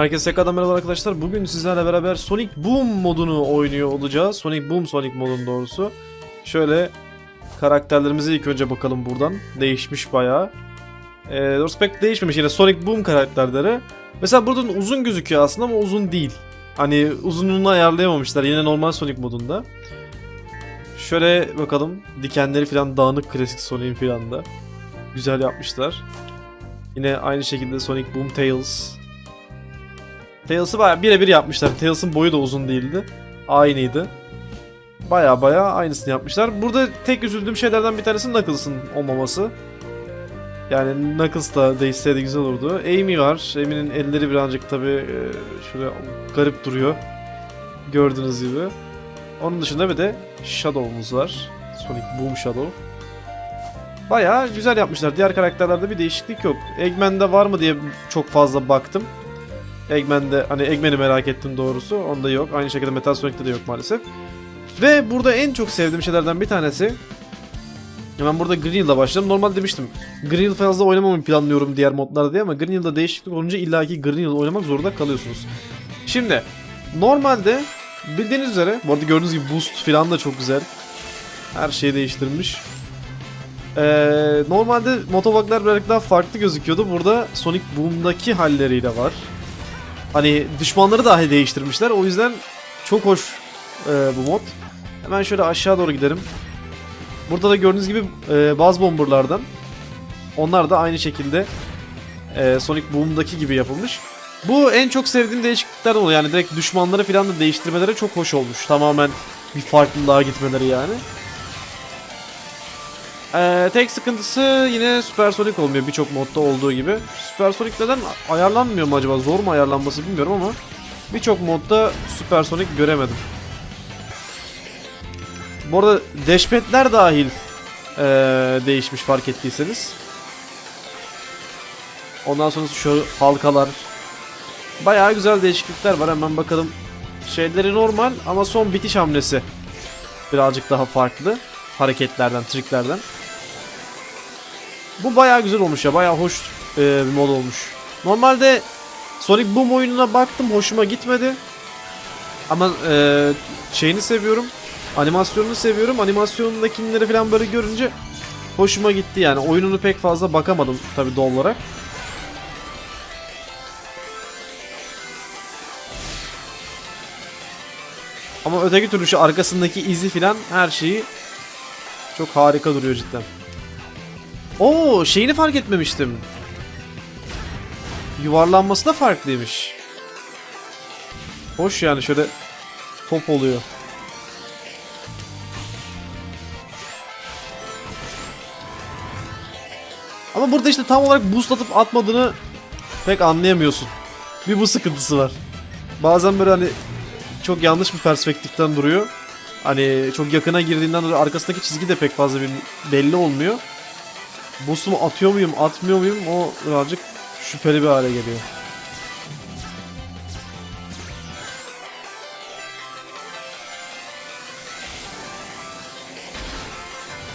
Herkese tekrardan merhaba arkadaşlar. Bugün sizlerle beraber Sonic Boom modunu oynuyor olacağız. Sonic Boom Sonic modun doğrusu. Şöyle karakterlerimize ilk önce bakalım buradan. Değişmiş bayağı. Ee, doğrusu pek değişmemiş yine Sonic Boom karakterleri. Mesela buradan uzun gözüküyor aslında ama uzun değil. Hani uzunluğunu ayarlayamamışlar yine normal Sonic modunda. Şöyle bakalım. Dikenleri falan dağınık klasik Sonic falan da. Güzel yapmışlar. Yine aynı şekilde Sonic Boom Tails. Tails'ı baya birebir yapmışlar. Tails'ın boyu da uzun değildi. Aynıydı. Baya baya aynısını yapmışlar. Burada tek üzüldüğüm şeylerden bir tanesi Knuckles'ın olmaması. Yani Knuckles da değişseydi güzel olurdu. Amy var. Amy'nin elleri birazcık tabi şöyle garip duruyor. Gördüğünüz gibi. Onun dışında bir de Shadow'umuz var. Sonic Boom Shadow. Baya güzel yapmışlar. Diğer karakterlerde bir değişiklik yok. Eggman'de var mı diye çok fazla baktım. Eggman'de hani Eggman'i merak ettim doğrusu. Onda yok. Aynı şekilde Metal Sonic'te de yok maalesef. Ve burada en çok sevdiğim şeylerden bir tanesi Hemen burada Green Hill'la başladım. Normal demiştim. Green Hill fazla oynamamı planlıyorum diğer modlarda diye ama Green Hill'da değişiklik olunca illaki Green Hill oynamak zorunda kalıyorsunuz. Şimdi normalde bildiğiniz üzere bu arada gördüğünüz gibi boost falan da çok güzel. Her şeyi değiştirmiş. Ee, normalde motobaglar birazcık daha farklı gözüküyordu. Burada Sonic Boom'daki halleriyle var. Hani düşmanları dahi değiştirmişler. O yüzden çok hoş e, bu mod. Hemen şöyle aşağı doğru gidelim. Burada da gördüğünüz gibi e, Buzz Bomber'lardan. Onlar da aynı şekilde e, Sonic Boom'daki gibi yapılmış. Bu en çok sevdiğim değişikliklerden oluyor. Yani direkt düşmanları falan da değiştirmeleri çok hoş olmuş. Tamamen bir farklılığa gitmeleri yani. Ee, tek sıkıntısı yine Supersonic olmuyor birçok modda olduğu gibi. Supersonic neden ayarlanmıyor mu acaba? Zor mu ayarlanması bilmiyorum ama birçok modda Supersonic göremedim. Bu arada dashpad'ler dahil ee, değişmiş fark ettiyseniz. Ondan sonra şu halkalar. Bayağı güzel değişiklikler var. Hemen bakalım. Şeyleri normal ama son bitiş hamlesi birazcık daha farklı. Hareketlerden, triklerden. Bu bayağı güzel olmuş ya. Bayağı hoş e, bir mod olmuş. Normalde Sonic Boom oyununa baktım. Hoşuma gitmedi. Ama e, şeyini seviyorum. Animasyonunu seviyorum. Animasyonundakileri falan böyle görünce hoşuma gitti yani. Oyununu pek fazla bakamadım tabii doğal olarak. Ama öteki türlü şu arkasındaki izi filan her şeyi çok harika duruyor cidden. Oo şeyini fark etmemiştim. Yuvarlanması da farklıymış. Hoş yani şöyle top oluyor. Ama burada işte tam olarak boost atıp atmadığını pek anlayamıyorsun. Bir bu sıkıntısı var. Bazen böyle hani çok yanlış bir perspektiften duruyor. Hani çok yakına girdiğinden dolayı arkasındaki çizgi de pek fazla bir belli olmuyor. Boost'umu atıyor muyum, atmıyor muyum o birazcık şüpheli bir hale geliyor.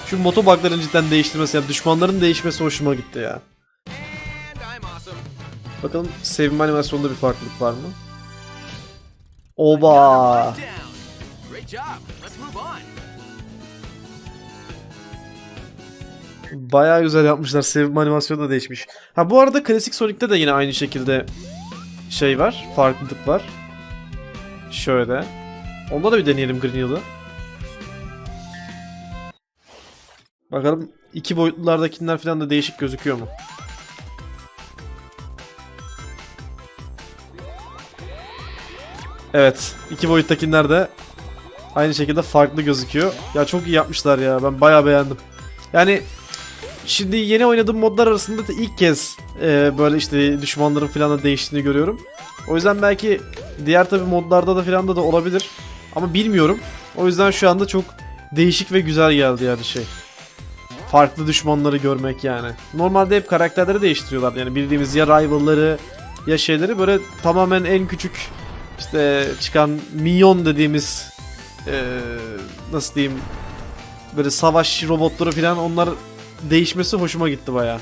Şu motobugların cidden değiştirmesi, yani düşmanların değişmesi hoşuma gitti ya. Bakalım sevim animasyonunda bir farklılık var mı? Oba! Bayağı güzel yapmışlar. Sevim animasyonu da değişmiş. Ha bu arada klasik Sonic'te de yine aynı şekilde şey var. Farklılık var. Şöyle. Onda da bir deneyelim Green Hill'ı. Bakalım iki boyutlulardakiler falan da değişik gözüküyor mu? Evet. iki boyuttakiler de aynı şekilde farklı gözüküyor. Ya çok iyi yapmışlar ya. Ben bayağı beğendim. Yani şimdi yeni oynadığım modlar arasında da ilk kez e, böyle işte düşmanların falan da değiştiğini görüyorum. O yüzden belki diğer tabi modlarda da falan da, da olabilir. Ama bilmiyorum. O yüzden şu anda çok değişik ve güzel geldi yani şey. Farklı düşmanları görmek yani. Normalde hep karakterleri değiştiriyorlar. Yani bildiğimiz ya rival'ları ya şeyleri böyle tamamen en küçük işte çıkan minyon dediğimiz e, nasıl diyeyim böyle savaş robotları falan onlar değişmesi hoşuma gitti baya.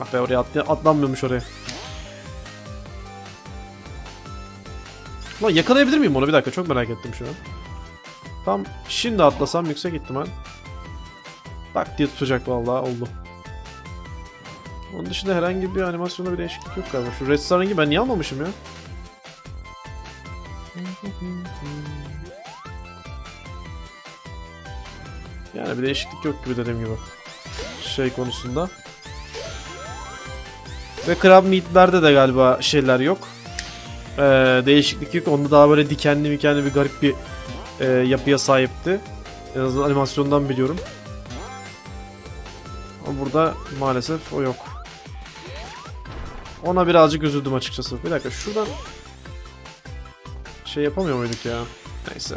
Ah oraya atla- atlanmıyormuş oraya. Lan yakalayabilir miyim onu bir dakika çok merak ettim şu an. Tam şimdi atlasam yüksek ihtimal. Tak diye tutacak vallahi oldu. Onun dışında herhangi bir animasyonda bir değişiklik yok galiba. Şu Red Star rengi ben niye almamışım ya? Yani bir değişiklik yok gibi dediğim gibi. Şey konusunda. Ve Crab Meat'lerde de galiba şeyler yok. Ee, değişiklik yok. Onda daha böyle dikenli mikenli bir garip bir e, yapıya sahipti. En azından animasyondan biliyorum. Ama burada maalesef o yok. Ona birazcık üzüldüm açıkçası. Bir dakika şuradan şey yapamıyor muyduk ya? Neyse.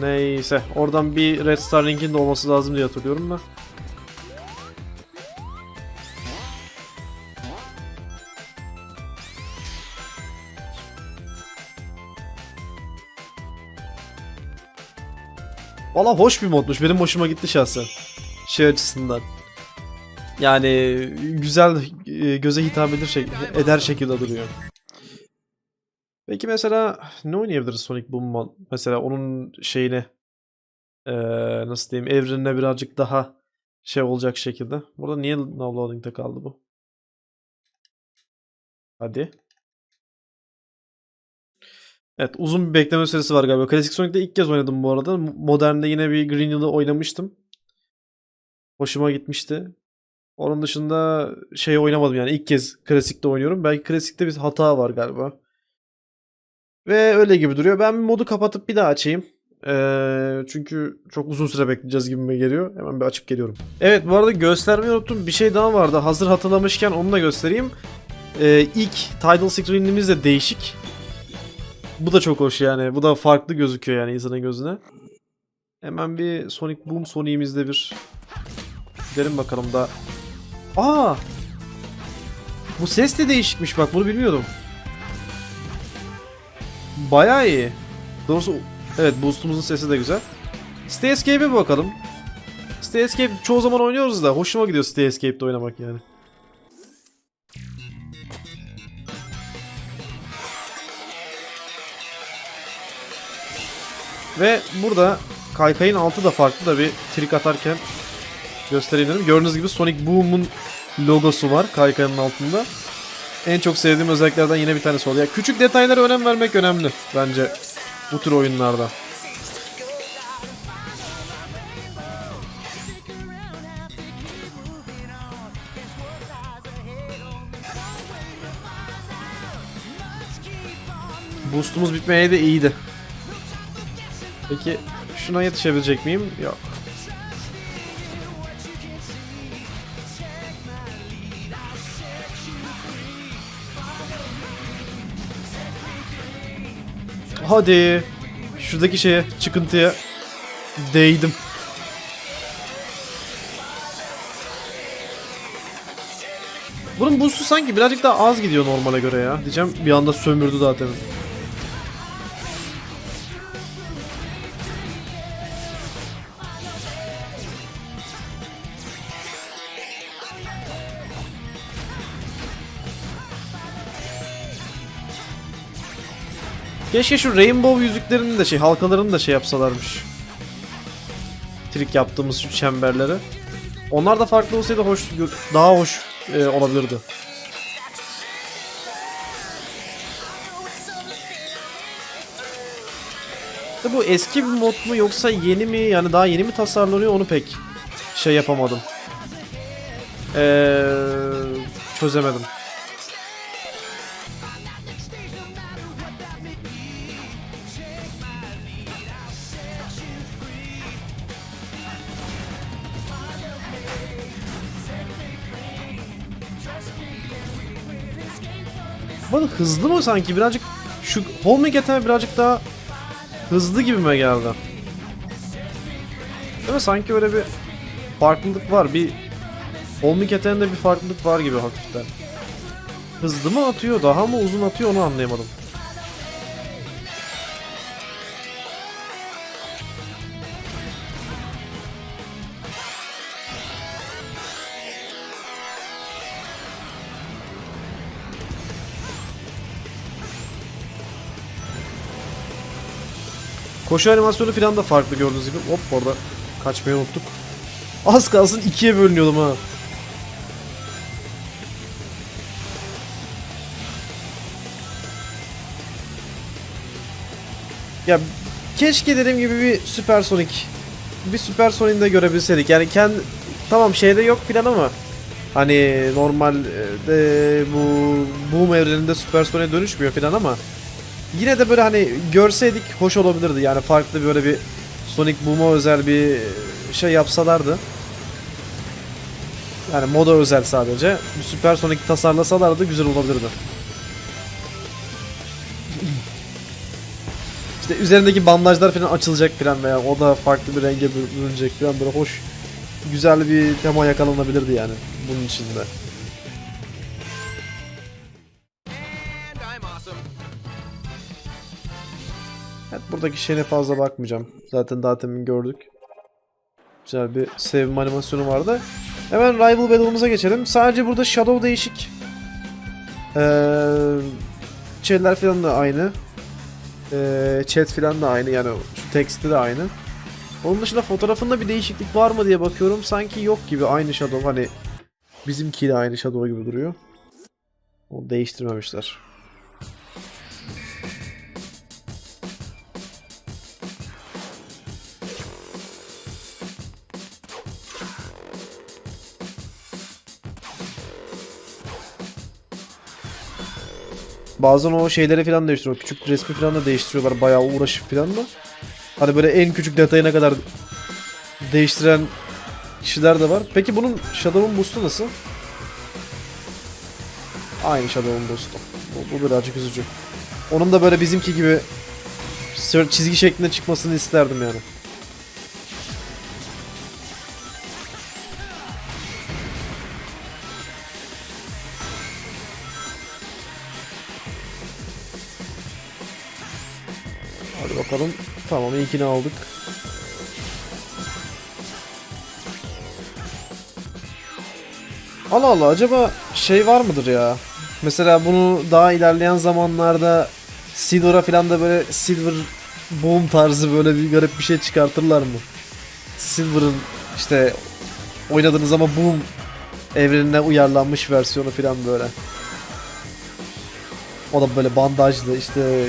Neyse. Oradan bir Red Star Link'in de olması lazım diye hatırlıyorum ben. Valla hoş bir modmuş. Benim hoşuma gitti şahsen. Şey açısından. Yani güzel e, göze hitap eder, şek- eder şekilde duruyor. Peki mesela ne oynayabiliriz Sonic Boom'dan? Mesela onun şeyine eee, nasıl diyeyim evrenine birazcık daha şey olacak şekilde. Burada niye now loading'de kaldı bu? Hadi. Evet uzun bir bekleme süresi var galiba. Klasik Sonic'te ilk kez oynadım bu arada. Modern'de yine bir Green Hill'ı oynamıştım. Hoşuma gitmişti. Onun dışında şey oynamadım yani ilk kez klasikte oynuyorum. Belki klasikte bir hata var galiba. Ve öyle gibi duruyor. Ben bir modu kapatıp bir daha açayım. Ee, çünkü çok uzun süre bekleyeceğiz gibime geliyor. Hemen bir açıp geliyorum. Evet bu arada göstermeyi unuttum. Bir şey daha vardı. Hazır hatırlamışken onu da göstereyim. Ee, ilk title screen'imiz de değişik. Bu da çok hoş yani. Bu da farklı gözüküyor yani insanın gözüne. Hemen bir Sonic Boom Sonic'imizde bir gidelim bakalım da. Aa! Bu ses de değişikmiş bak bunu bilmiyordum. Bayağı iyi. Doğrusu evet boost'umuzun sesi de güzel. Stay Escape'e bir bakalım. Stay Escape çoğu zaman oynuyoruz da hoşuma gidiyor Stay Escape'de oynamak yani. Ve burada kaykayın altı da farklı da bir trik atarken göstereyim dedim. Gördüğünüz gibi Sonic Boom'un logosu var kaykayın altında. En çok sevdiğim özelliklerden yine bir tanesi oluyor. Yani küçük detaylara önem vermek önemli bence bu tür oyunlarda. Boost'umuz bitmeye de iyiydi. Peki şuna yetişebilecek miyim? Yok. Hadi. Şuradaki şeye, çıkıntıya değdim. Bunun boost'u sanki birazcık daha az gidiyor normale göre ya. Diyeceğim bir anda sömürdü zaten. Keşke şu rainbow yüzüklerinin de şey halkalarını da şey yapsalarmış. Trik yaptığımız şu çemberleri. Onlar da farklı olsaydı hoş daha hoş e, olabilirdi. İşte bu eski bir mod mu yoksa yeni mi yani daha yeni mi tasarlanıyor onu pek şey yapamadım. Ee, çözemedim. Bana hızlı mı sanki birazcık şu homing attack birazcık daha hızlı gibime geldi. Değil mi? Sanki öyle bir farklılık var. Bir homing attack'ın bir farklılık var gibi hafiften. Hızlı mı atıyor, daha mı uzun atıyor onu anlayamadım. Koşu animasyonu falan da farklı gördüğünüz gibi. Hop orada kaçmayı unuttuk. Az kalsın ikiye bölünüyordum ha. Ya keşke dediğim gibi bir Supersonic bir Supersonic'i de görebilseydik. Yani kendi tamam şeyde yok filan ama hani normalde bu Boom evreninde Supersonic'e dönüşmüyor filan ama yine de böyle hani görseydik hoş olabilirdi. Yani farklı böyle bir Sonic Boom'a özel bir şey yapsalardı. Yani moda özel sadece. Bir Super Sonic tasarlasalardı güzel olabilirdi. İşte üzerindeki bandajlar falan açılacak falan veya o da farklı bir renge bürünecek falan böyle hoş güzel bir tema yakalanabilirdi yani bunun içinde. Buradaki şeyine fazla bakmayacağım. Zaten daha temin gördük. Güzel bir sevim animasyonu vardı. Hemen Rival Battle'ımıza geçelim. Sadece burada Shadow değişik. Ee, şeyler falan da aynı. Ee, chat falan da aynı yani şu teksti de aynı. Onun dışında fotoğrafında bir değişiklik var mı diye bakıyorum. Sanki yok gibi aynı Shadow hani bizimkiyle aynı Shadow gibi duruyor. Onu değiştirmemişler. Bazen o şeyleri falan değiştiriyor. Küçük resmi falan da değiştiriyorlar. Bayağı uğraşıp falan da. Hani böyle en küçük detayına kadar değiştiren kişiler de var. Peki bunun Shadow'un boost'u nasıl? Aynı Shadow'un boost'u. Bu, bu birazcık üzücü. Onun da böyle bizimki gibi çizgi şeklinde çıkmasını isterdim yani. Tamam ilkini aldık. Allah Allah acaba şey var mıdır ya? Mesela bunu daha ilerleyen zamanlarda Silver'a falan da böyle Silver Boom tarzı böyle bir garip bir şey çıkartırlar mı? Silver'ın işte oynadığınız ama Boom evrenine uyarlanmış versiyonu falan böyle. O da böyle bandajlı işte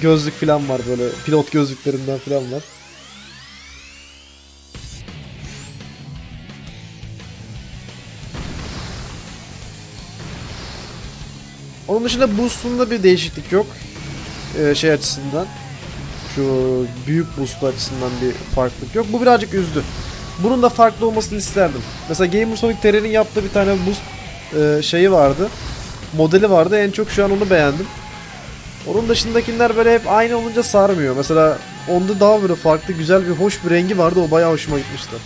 gözlük falan var böyle pilot gözlüklerinden falan var. Onun dışında boost'unda bir değişiklik yok. Ee, şey açısından. Şu büyük boost açısından bir farklılık yok. Bu birazcık üzdü. Bunun da farklı olmasını isterdim. Mesela Gamersonic TR'nin yaptığı bir tane boost e, şeyi vardı. Modeli vardı. En çok şu an onu beğendim. Onun dışındakiler böyle hep aynı olunca sarmıyor. Mesela onda daha böyle farklı güzel bir hoş bir rengi vardı. O bayağı hoşuma gitmişti.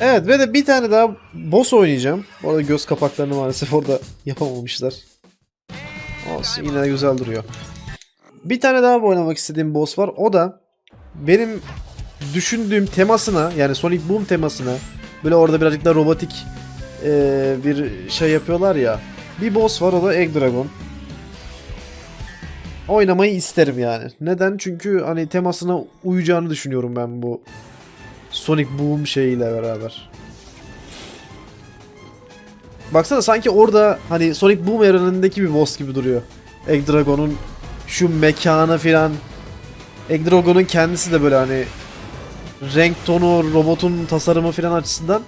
Evet ve de bir tane daha boss oynayacağım. Orada göz kapaklarını maalesef orada yapamamışlar. Olsun yine güzel duruyor. Bir tane daha oynamak istediğim boss var. O da benim düşündüğüm temasına yani Sonic Boom temasına böyle orada birazcık da robotik eee, bir şey yapıyorlar ya. Bir boss var o da Egg Dragon. Oynamayı isterim yani. Neden? Çünkü hani temasına uyacağını düşünüyorum ben bu Sonic Boom şeyiyle beraber. Baksana sanki orada hani Sonic Boom evrenindeki bir boss gibi duruyor. Egg Dragon'un şu mekanı filan. Egg Dragon'un kendisi de böyle hani renk tonu, robotun tasarımı filan açısından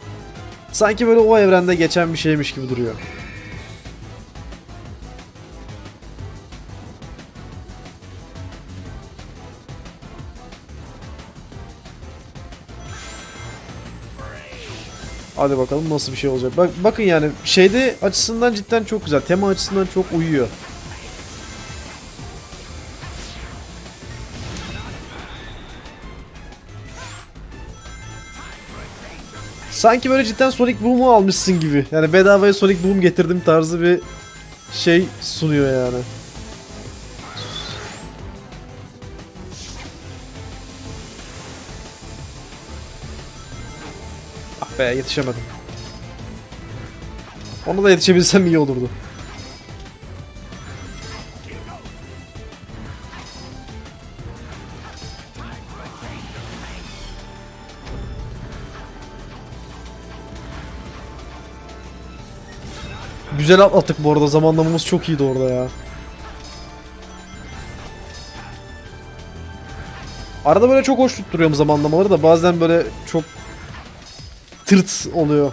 sanki böyle o evrende geçen bir şeymiş gibi duruyor. Hadi bakalım nasıl bir şey olacak. Bak bakın yani şeyde açısından cidden çok güzel. Tema açısından çok uyuyor. Sanki böyle cidden Sonic Boom'u almışsın gibi. Yani bedavaya Sonic Boom getirdim tarzı bir şey sunuyor yani. Ah be yetişemedim. Ona da yetişebilsem iyi olurdu. Güzel atlattık bu arada. Zamanlamamız çok iyiydi orada ya. Arada böyle çok hoş tutturuyorum zamanlamaları da bazen böyle çok tırt oluyor.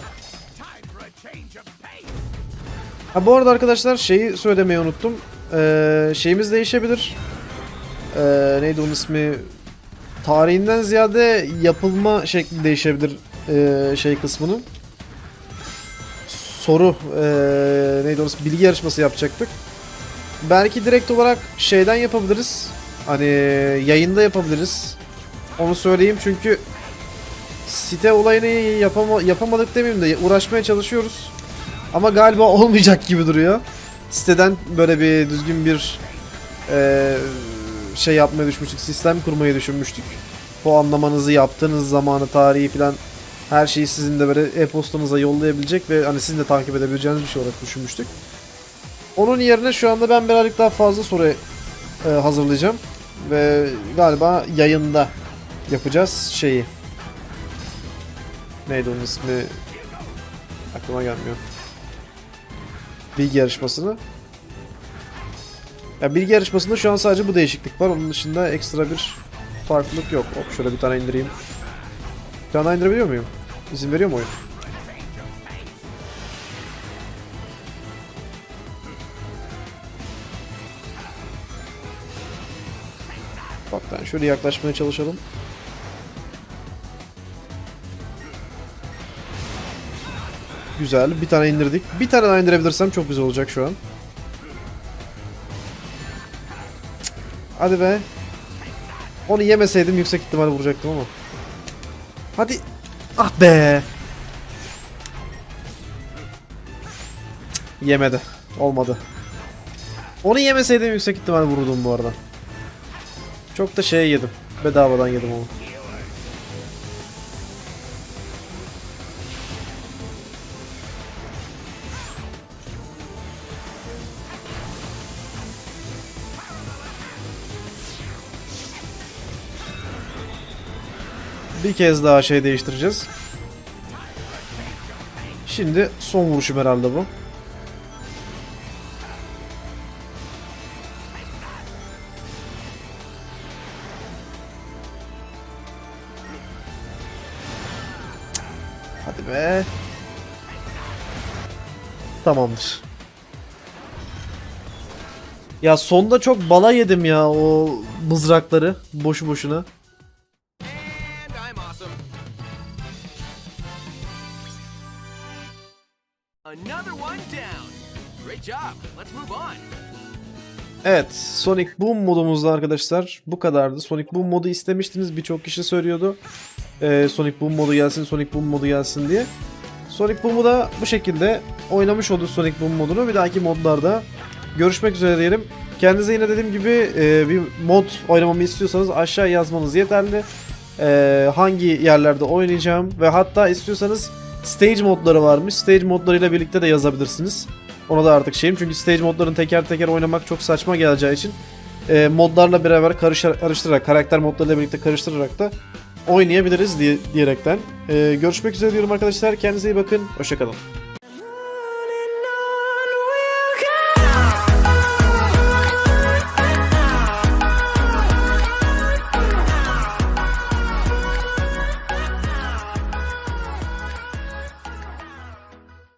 Ha bu arada arkadaşlar şeyi söylemeyi unuttum. Ee, şeyimiz değişebilir. Ee, neydi onun ismi? Tarihinden ziyade yapılma şekli değişebilir ee, şey kısmının. Soru ee, neydi ismi? Bilgi yarışması yapacaktık. Belki direkt olarak şeyden yapabiliriz. Hani yayında yapabiliriz. Onu söyleyeyim çünkü site olayını yapama, yapamadık demeyeyim de uğraşmaya çalışıyoruz. Ama galiba olmayacak gibi duruyor. Siteden böyle bir düzgün bir eee, şey yapmayı düşünmüştük. Sistem kurmayı düşünmüştük. Puanlamanızı yaptığınız zamanı, tarihi falan her şeyi sizin de böyle e-postanıza yollayabilecek ve hani sizin de takip edebileceğiniz bir şey olarak düşünmüştük. Onun yerine şu anda ben birazcık daha fazla soru e, hazırlayacağım. Ve galiba yayında yapacağız şeyi. Neydi onun ismi? Aklıma gelmiyor. Bilgi yarışmasını. Ya bilgi yarışmasında şu an sadece bu değişiklik var. Onun dışında ekstra bir farklılık yok. Hop şöyle bir tane indireyim. Bir tane daha indirebiliyor muyum? İzin veriyor mu oyun? Bak ben şöyle yaklaşmaya çalışalım. Güzel. Bir tane indirdik. Bir tane daha indirebilirsem çok güzel olacak şu an. Hadi be. Onu yemeseydim yüksek ihtimal vuracaktım ama. Hadi. Ah be. Yemedi. Olmadı. Onu yemeseydim yüksek ihtimal vururdum bu arada. Çok da şey yedim. Bedavadan yedim onu. Bir kez daha şey değiştireceğiz. Şimdi son vuruşum herhalde bu. Hadi be. Tamamdır. Ya sonda çok bala yedim ya o mızrakları boşu boşuna. Evet, Sonic Boom modumuzda arkadaşlar bu kadardı. Sonic Boom modu istemiştiniz, birçok kişi söylüyordu. Ee, Sonic Boom modu gelsin, Sonic Boom modu gelsin diye. Sonic Boom'u da bu şekilde oynamış olduk Sonic Boom modunu. Bir dahaki modlarda görüşmek üzere diyelim. Kendinize yine dediğim gibi e, bir mod oynamamı istiyorsanız aşağı yazmanız yeterli. E, hangi yerlerde oynayacağım ve hatta istiyorsanız stage modları varmış. Stage modlarıyla birlikte de yazabilirsiniz. Ona da artık şeyim çünkü stage modlarını teker teker oynamak çok saçma geleceği için e, modlarla beraber karışır, karıştırarak, karakter modlarıyla birlikte karıştırarak da oynayabiliriz diye, diyerekten. E, görüşmek üzere diyorum arkadaşlar. Kendinize iyi bakın. Hoşçakalın.